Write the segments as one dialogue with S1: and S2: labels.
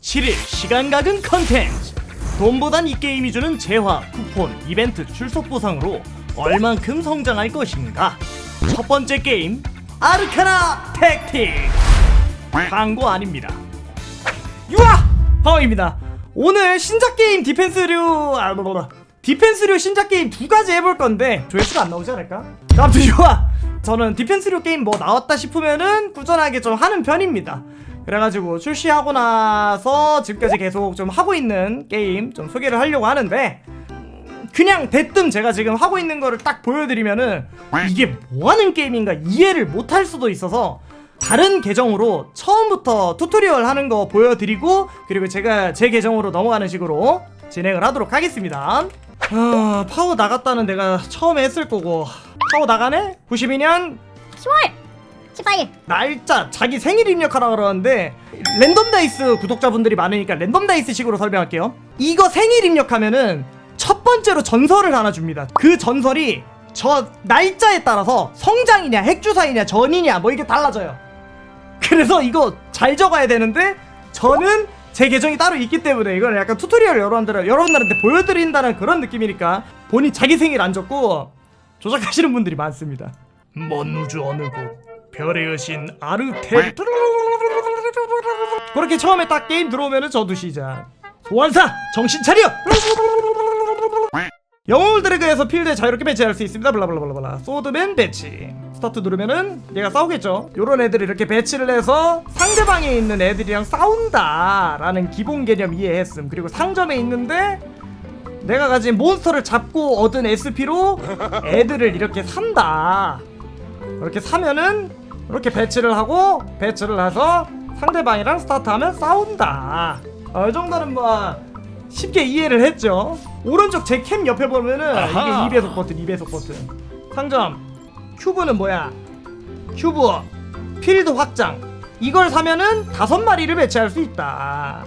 S1: 7일 시간 각은 컨텐츠. 돈보단 이 게임이 주는 재화, 쿠폰, 이벤트, 출석 보상으로 얼만큼 성장할 것인가? 첫 번째 게임 아르카나 택틱. 광고 아닙니다. 유아! 하와입니다. 오늘 신작 게임 디펜스류 아 뭐라 디펜스류 신작 게임 두 가지 해볼 건데 조회수가 안 나오지 않을까? 아무튼 유아! 저는 디펜스류 게임 뭐 나왔다 싶으면은 꾸준하게 좀 하는 편입니다 그래가지고 출시하고 나서 지금까지 계속 좀 하고 있는 게임 좀 소개를 하려고 하는데 그냥 대뜸 제가 지금 하고 있는 거를 딱 보여드리면은 이게 뭐 하는 게임인가 이해를 못할 수도 있어서 다른 계정으로 처음부터 튜토리얼 하는 거 보여드리고 그리고 제가 제 계정으로 넘어가는 식으로 진행을 하도록 하겠습니다. 아, 파워 나갔다는 내가 처음에 했을 거고 파워 나가네? 92년
S2: 10월 14일
S1: 날짜 자기 생일 입력하라 그러는데 랜덤 다이스 구독자분들이 많으니까 랜덤 다이스 식으로 설명할게요. 이거 생일 입력하면은 첫 번째로 전설을 하나 줍니다. 그 전설이 저 날짜에 따라서 성장이냐 핵주사이냐 전이냐 뭐 이게 달라져요. 그래서 이거 잘 적어야 되는데 저는 제 계정이 따로 있기 때문에 이걸 약간 튜토리얼 여러분들 여러분들한테 보여드린다는 그런 느낌이니까 본인 자기 생일 안 적고 조작하시는 분들이 많습니다. 먼 우주 어느 곳 별의 여신 아르텔 그렇게 처음에 딱 게임 들어오면은 저도 시작. 소환사 정신 차려! 영웅을 드래그해서 필드에 자유롭게 배치할 수 있습니다. 블라블라블라블라. 소드맨 배치. 스타트 누르면은 얘가 싸우겠죠? 요런 애들이 이렇게 배치를 해서 상대방에 있는 애들이랑 싸운다 라는 기본 개념 이해했음. 그리고 상점에 있는데 내가 가진 몬스터를 잡고 얻은 SP로 애들을 이렇게 산다 이렇게 사면은 이렇게 배치를 하고 배치를 해서 상대방이랑 스타트하면 싸운다. 어, 이 정도는 뭐 쉽게 이해를 했죠. 오른쪽 제 캠 옆에 보면은
S3: 아하.
S1: 이게 2배속 버튼 2배속 버튼. 상점 큐브는 뭐야? 큐브 필드 확장. 이걸 사면은 다섯 마리를 배치할 수 있다.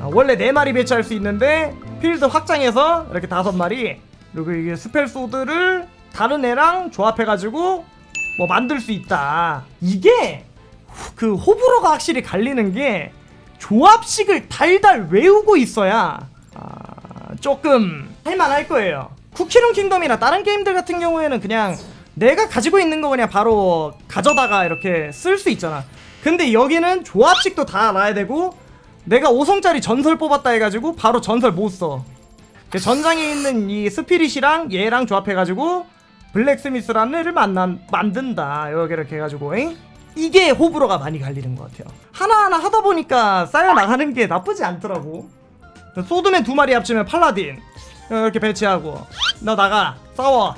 S1: 아, 원래 네 마리 배치할 수 있는데 필드 확장해서 이렇게 다섯 마리 그리고 이게 스펠 소드를 다른 애랑 조합해가지고 뭐 만들 수 있다. 이게 후- 그 호불호가 확실히 갈리는 게 조합식을 달달 외우고 있어야 아, 조금 할만할 거예요. 쿠키룸 킹덤이나 다른 게임들 같은 경우에는 그냥 내가 가지고 있는 거 그냥 바로 가져다가 이렇게 쓸 수 있잖아. 근데 여기는 조합식도 다 알아야 되고 내가 5성짜리 전설 뽑았다 해가지고 바로 전설 못 써. 그 전장에 있는 이 스피릿이랑 얘랑 조합해가지고 블랙스미스라는 애를 만난 만든다. 이렇게 이렇게 해가지고 잉? 이게 호불호가 많이 갈리는 것 같아요. 하나하나 하다 보니까 쌓여 나가는 게 나쁘지 않더라고. 소드맨 두 마리 합치면 팔라딘 이렇게 배치하고 너 나가 싸워.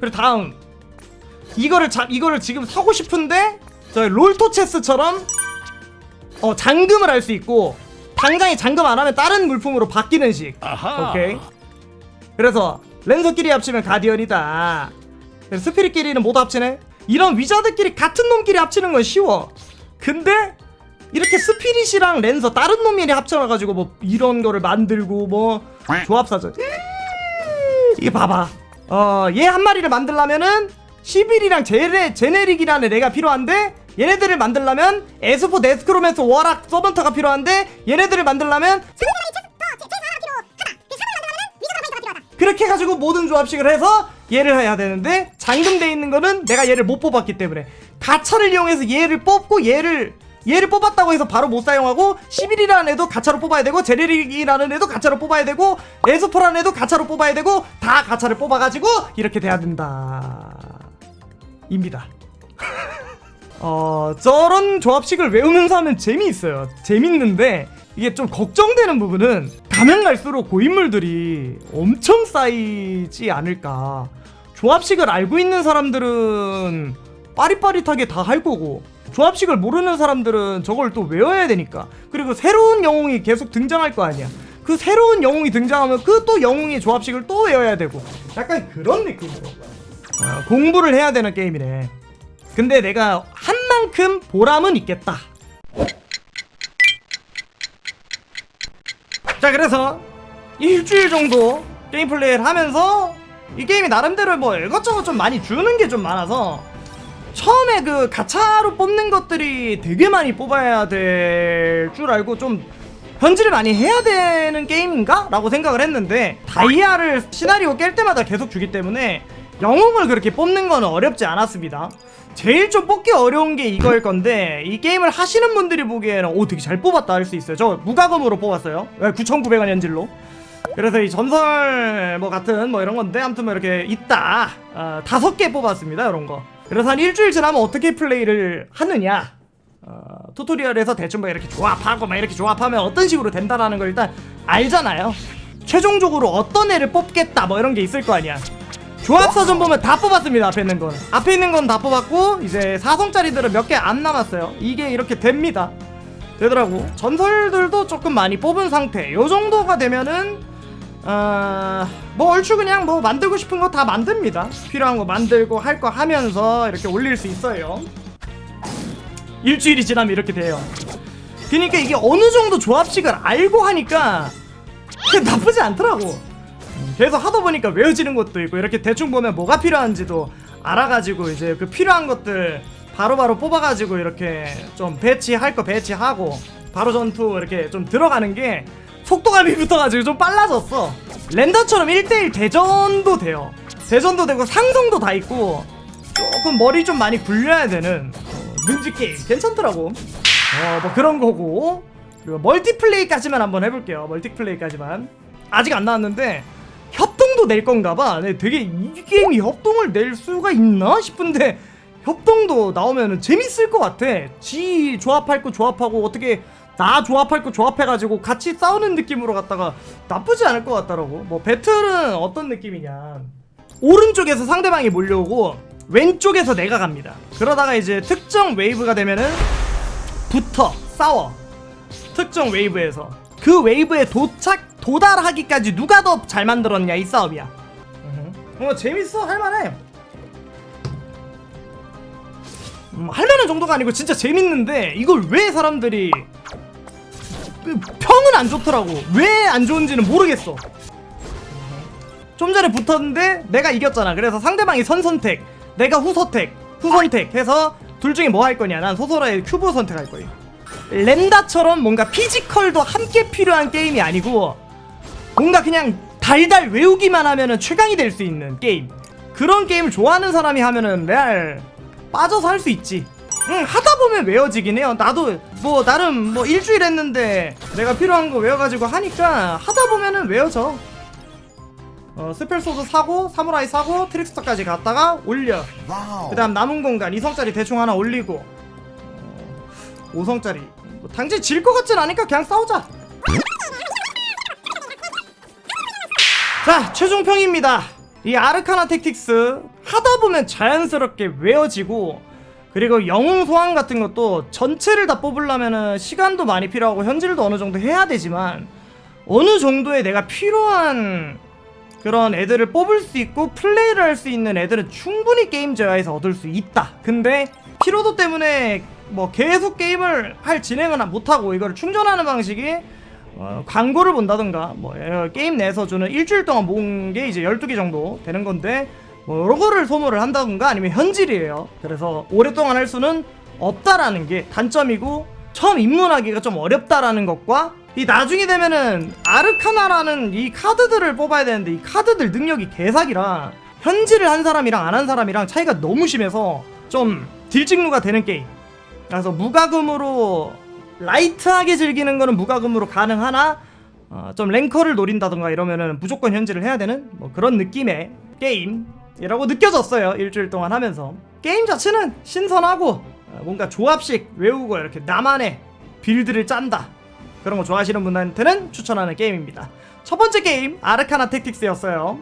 S1: 그리고 다음 이거를 자, 이거를 지금 사고 싶은데 저 롤토체스처럼 어 잠금을 할 수 있고 당장에 잠금 안 하면 다른 물품으로 바뀌는 식.
S3: 아하.
S1: 오케이. 그래서 랜서끼리 합치면 가디언이다. 스피릿끼리는 못 합치네. 이런 위자드끼리 같은 놈끼리 합치는 건 쉬워. 근데 이렇게 스피릿이랑 랜서 다른 놈이 합쳐놔가지고 뭐 이런 거를 만들고 뭐 조합사전. 이게 봐봐. 어, 얘 한 마리를 만들려면은 시빌이랑 제네, 제네릭이라는 애가 필요한데 얘네들을 만들려면 에스포 네스크로맨스 워락 서번터가 필요한데 얘네들을 만들려면 그렇게 해가지고 모든 조합식을 해서 얘를 해야 되는데 잠금돼 있는 거는 내가 얘를 못 뽑았기 때문에 가차를 이용해서 얘를 뽑고 얘를 얘를 뽑았다고 해서 바로 못 사용하고 11이라는 애도 가차로 뽑아야 되고 제레릭이라는 애도 가차로 뽑아야 되고 에스포라는 애도 가차로 뽑아야 되고 다 가차를 뽑아가지고 이렇게 돼야 된다. 입니다. 어 저런 조합식을 외우면서 하면 재미있어요. 재밌는데 이게 좀 걱정되는 부분은 가면 갈수록 고인물들이 엄청 쌓이지 않을까. 조합식을 알고 있는 사람들은 빠릿빠릿하게 다 할 거고 조합식을 모르는 사람들은 저걸 또 외워야 되니까. 그리고 새로운 영웅이 계속 등장할 거 아니야. 그 새로운 영웅이 등장하면 그 또 영웅의 조합식을 또 외워야 되고. 약간 그런 느낌으로. 어, 공부를 해야 되는 게임이네. 근데 내가 한 만큼 보람은 있겠다. 자, 그래서 일주일 정도 게임 플레이를 하면서 이 게임이 나름대로 뭐 이것저것 좀 많이 주는 게 좀 많아서 처음에 그 가차로 뽑는 것들이 되게 많이 뽑아야 될 줄 알고 좀 현질을 많이 해야 되는 게임인가? 라고 생각을 했는데 다이아를 시나리오 깰 때마다 계속 주기 때문에 영웅을 그렇게 뽑는 거는 어렵지 않았습니다 제일 좀 뽑기 어려운 게 이거일 건데 이 게임을 하시는 분들이 보기에는 오 되게 잘 뽑았다 할 수 있어요. 저 무과금으로 뽑았어요. 9,900원 현질로. 그래서 이 전설 뭐 같은 뭐 이런 건데 아무튼 뭐 이렇게 있다. 어, 다섯 개 뽑았습니다 이런 거. 그래서 한 일주일 지나면 어떻게 플레이를 하느냐. 어, 투토리얼에서 대충 뭐 이렇게 조합하고 막 이렇게 조합하면 어떤 식으로 된다라는 걸 일단 알잖아요. 최종적으로 어떤 애를 뽑겠다 뭐 이런 게 있을 거 아니야 조합서전 보면 다 뽑았습니다 앞에 있는 건. 앞에 있는 건 다 뽑았고 이제 4성짜리들은 몇 개 안 남았어요. 이게 이렇게 됩니다. 되더라고. 전설들도 조금 많이 뽑은 상태. 요 정도가 되면은 어 뭐 얼추 그냥 뭐 만들고 싶은 거 다 만듭니다. 필요한 거 만들고 할 거 하면서 이렇게 올릴 수 있어요. 일주일이 지나면 이렇게 돼요. 그러니까 이게 어느 정도 조합식을 알고 하니까 나쁘지 않더라고 계속 하다 보니까 외워지는 것도 있고 이렇게 대충 보면 뭐가 필요한지도 알아가지고 이제 그 필요한 것들 바로 바로 뽑아가지고 이렇게 좀 배치할 거 배치하고 바로 전투 이렇게 좀 들어가는 게 속도감이 붙어가지고 좀 빨라졌어. 랜더처럼 1대1 대전도 돼요. 대전도 되고 상성도 다 있고 조금 머리 좀 많이 굴려야 되는 어, 능지 게임. 괜찮더라고. 어 뭐 그런 거고. 그리고 멀티플레이까지만 한번 해볼게요. 멀티플레이까지만. 아직 안 나왔는데 협동도 낼 건가 봐. 네, 되게 이 게임이 협동을 낼 수가 있나 싶은데 협동도 나오면은 재밌을 것 같아. 지 조합할 거 조합하고 어떻게 나 조합할 거 조합해가지고 같이 싸우는 느낌으로 갔다가 나쁘지 않을 것 같더라고. 뭐 배틀은 어떤 느낌이냐. 오른쪽에서 상대방이 몰려오고 왼쪽에서 내가 갑니다. 그러다가 이제 특정 웨이브가 되면은 붙어 싸워. 특정 웨이브에서 그 웨이브에 도착 도달하기까지 누가 더 잘 만들었냐 이 싸움이야. 어 재밌어 할만해. 음, 할만한 정도가 아니고 진짜 재밌는데 이걸 왜 사람들이 그 평은 안 좋더라고. 왜 안 좋은지는 모르겠어. 좀 전에 붙었는데 내가 이겼잖아. 그래서 상대방이 선선택, 내가 후선택, 후선택 해서 둘 중에 뭐 할 거냐? 난 소소라의 큐브 선택할 거예요. 렌다처럼 뭔가 피지컬도 함께 필요한 게임이 아니고 뭔가 그냥 달달 외우기만 하면은 최강이 될 수 있는 게임. 그런 게임을 좋아하는 사람이 하면은 레알 빠져서 할 수 있지. 응 하다 보면 외워지긴 해요. 나도 뭐 나름 뭐 일주일 했는데 내가 필요한 거 외워가지고 하니까 하다 보면은 외워져. 어 스펠소드 사고 사무라이 사고 트릭스터까지 갔다가 올려. 그 다음 남은 공간 2성짜리 대충 하나 올리고 5성짜리. 뭐 당장 질 것 같진 않으니까 그냥 싸우자. 자 최종평입니다. 이 아르카나 택틱스 하다 보면 자연스럽게 외워지고 그리고 영웅 소환 같은 것도 전체를 다 뽑으려면은 시간도 많이 필요하고 현질도 어느 정도 해야 되지만 어느 정도의 내가 필요한 그런 애들을 뽑을 수 있고 플레이를 할 수 있는 애들은 충분히 게임 저하에서 얻을 수 있다. 근데 피로도 때문에 뭐 계속 게임을 할 진행은 못하고 이걸 충전하는 방식이 어, 광고를 본다든가 뭐 어, 게임 내에서 주는 일주일 동안 모은 게 이제 12개 정도 되는 건데 뭐 여러 거를 소모를 한다든가 아니면 현질이에요. 그래서 오랫동안 할 수는 없다라는 게 단점이고 처음 입문하기가 좀 어렵다라는 것과 이 나중에 되면은 아르카나라는 이 카드들을 뽑아야 되는데 이 카드들 능력이 개사기라 현질을 한 사람이랑 안 한 사람이랑 차이가 너무 심해서 좀 딜찍루가 되는 게임 그래서 무과금으로 라이트하게 즐기는 거는 무과금으로 가능하나? 어, 좀 랭커를 노린다던가 이러면은 무조건 현질을 해야 되는 뭐 그런 느낌의 게임이라고 느껴졌어요 일주일 동안 하면서. 게임 자체는 신선하고 어, 뭔가 조합식 외우고 이렇게 나만의 빌드를 짠다. 그런 거 좋아하시는 분한테는 추천하는 게임입니다. 첫 번째 게임 아르카나 택틱스였어요